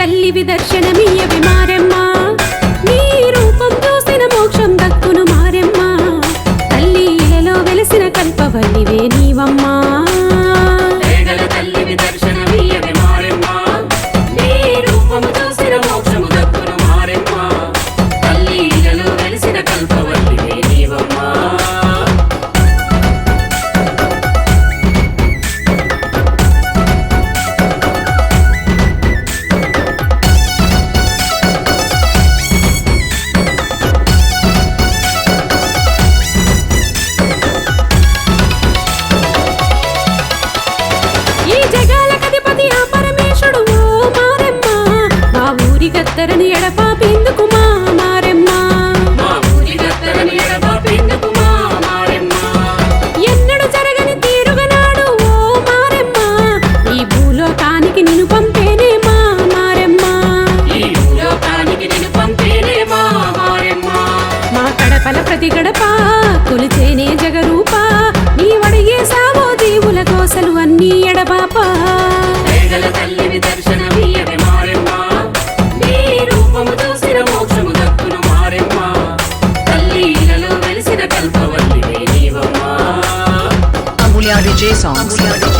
తల్లివి దర్శనమియ్యవి మారమ్మా. దత్తరని ఎడపాపేందుకు మా మారెమ్మ. ఎన్నడు జరగని తీరుగనాడు ఓ మారెమ్మ. ఈ భూలోకానికి నిన్ను పంపేనే మా మారెమ్మ. మా కడపల ప్రతి గడప కొలిచేనే జగరు. J Songs.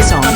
Saison.